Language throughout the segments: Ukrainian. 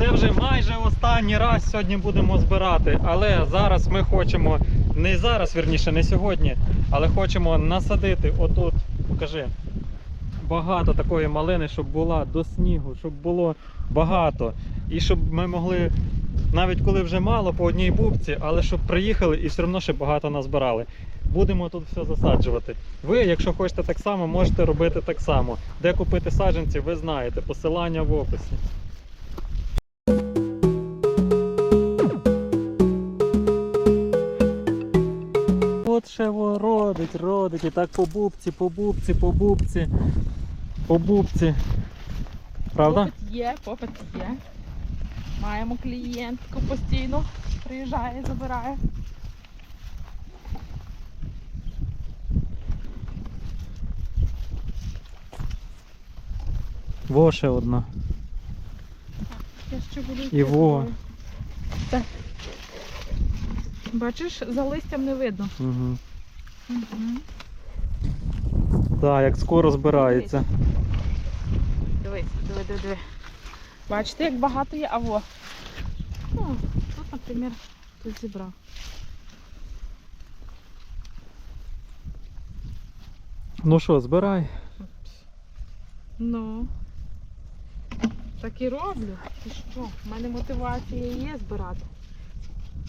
Це вже майже останній раз сьогодні будемо збирати. Але зараз ми хочемо, не зараз, вірніше, не сьогодні, але хочемо насадити отут, покажи, багато такої малини, щоб була до снігу, щоб було багато. І щоб ми могли, навіть коли вже мало по одній бубці, але щоб приїхали і все одно ще багато назбирали. Будемо тут все засаджувати. Ви, якщо хочете так само, можете робити так само. Де купити саджанці, ви знаєте. Посилання в описі. Родить, родить. І так по бубці, по бубці, по бубці, по бубці. Правда? Попит є, попит є. Маємо клієнтку постійно. Приїжджає, забирає. Во ще одна. Я ще буду І во. Так. Бачиш, за листям не видно. Угу. Угу. Так, як скоро збирається. Дивись, диви, диви, диви. Бачите, як багато є, а во. Ну, тут, наприклад, тут зібрав. Ну що, збирай. Ну. Так і роблю. Ти що? У мене мотивація є збирати.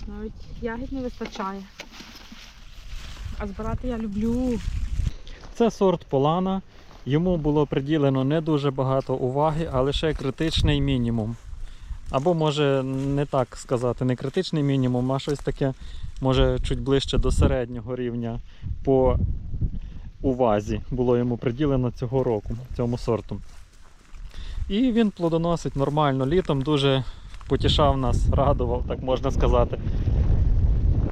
Навіть ягід не вистачає. А збирати я люблю. Це сорт Полана. Йому було приділено не дуже багато уваги, а лише критичний мінімум. Або може не так сказати, не критичний мінімум, а щось таке, може чуть ближче до середнього рівня по увазі було йому приділено цього року, цьому сорту. І він плодоносить нормально літом, дуже потішав нас, радував, так можна сказати.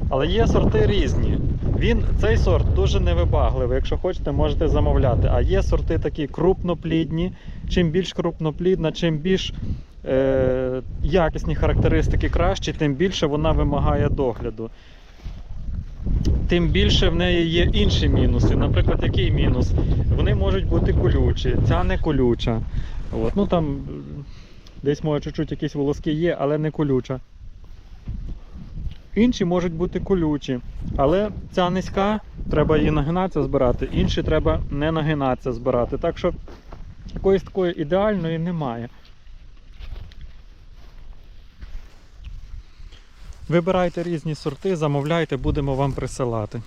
Але є сорти різні. Він, цей сорт дуже невибагливий. Якщо хочете, можете замовляти. А є сорти такі крупноплідні. Чим більш крупноплідна, чим більш е, якісні характеристики кращі, тим більше вона вимагає догляду. Тим більше в неї є інші мінуси. Наприклад, який мінус? Вони можуть бути колючі, ця не колюча. От. Ну там десь може чуть-чуть якісь волоски є, але не колюча. Інші можуть бути колючі, але ця низька, треба її нагинатися збирати, інші треба не нагинатися збирати. Так що якоїсь такої ідеальної немає. Вибирайте різні сорти, замовляйте, будемо вам присилати.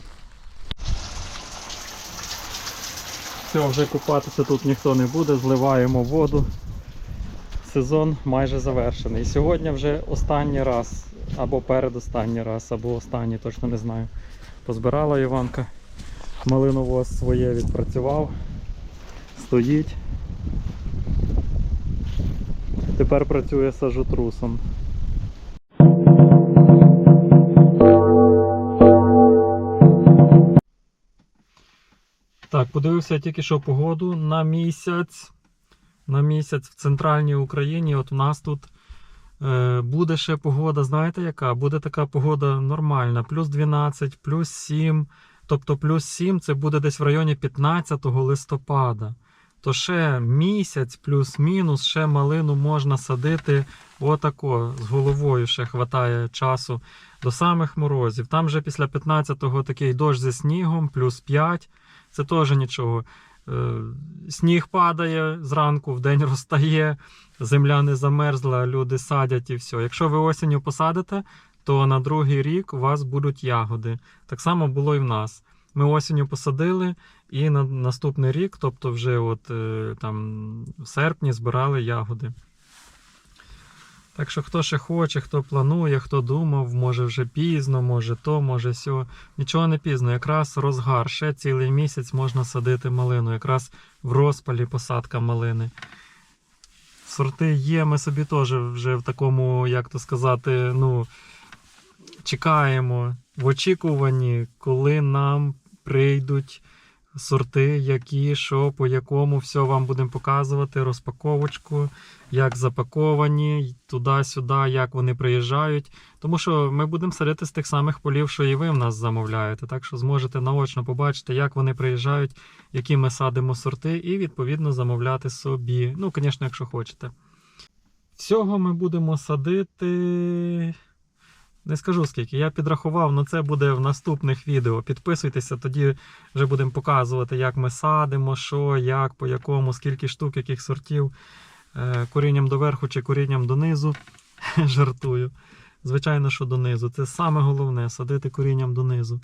Все, вже купатися тут ніхто не буде, зливаємо воду. Сезон майже завершений. Сьогодні вже останній раз, або передостанній раз, або останній, точно не знаю. Позбирала Іванка. Малиновоз своє відпрацював. Стоїть. Тепер працює сажотрусом. Так, подивився тільки що погоду на місяць. На місяць в центральній Україні. От у нас тут е, буде ще погода, знаєте яка? Буде така погода нормальна, плюс 12, плюс 7. Тобто плюс 7 це буде десь в районі 15 листопада. То ще місяць плюс-мінус, ще малину можна садити отако, з головою ще хватає часу до самих морозів. Там вже після 15-го такий дощ зі снігом, плюс 5. Це теж нічого. Е, Сніг падає зранку, вдень розтає, земля не замерзла, люди садять і все. Якщо ви осінню посадите, то на другий рік у вас будуть ягоди. Так само було і в нас. Ми осінню посадили, і на наступний рік, тобто вже от е, там в серпні, збирали ягоди. Так що хто ще хоче, хто планує, хто думав, може вже пізно, може то, може сьо. Нічого не пізно, якраз розгар. Ще цілий місяць можна садити малину, якраз в розпалі посадка малини. Сорти є, ми собі теж вже в такому, як то сказати, ну, чекаємо в очікуванні, коли нам прийдуть сорти, які, що, по якому, все вам будемо показувати, розпаковочку, як запаковані, туди-сюди, як вони приїжджають. Тому що ми будемо садити з тих самих полів, що і ви в нас замовляєте. Так що зможете наочно побачити, як вони приїжджають, які ми садимо сорти, і відповідно замовляти собі. Ну, звісно, якщо хочете. Всього ми будемо садити. Не скажу скільки. Я підрахував, але це буде в наступних відео. Підписуйтеся, тоді вже будемо показувати, як ми садимо, що, як, по якому, скільки штук, яких сортів. Е, Корінням доверху чи корінням донизу. Жартую. Звичайно, що донизу. Це саме головне садити корінням донизу.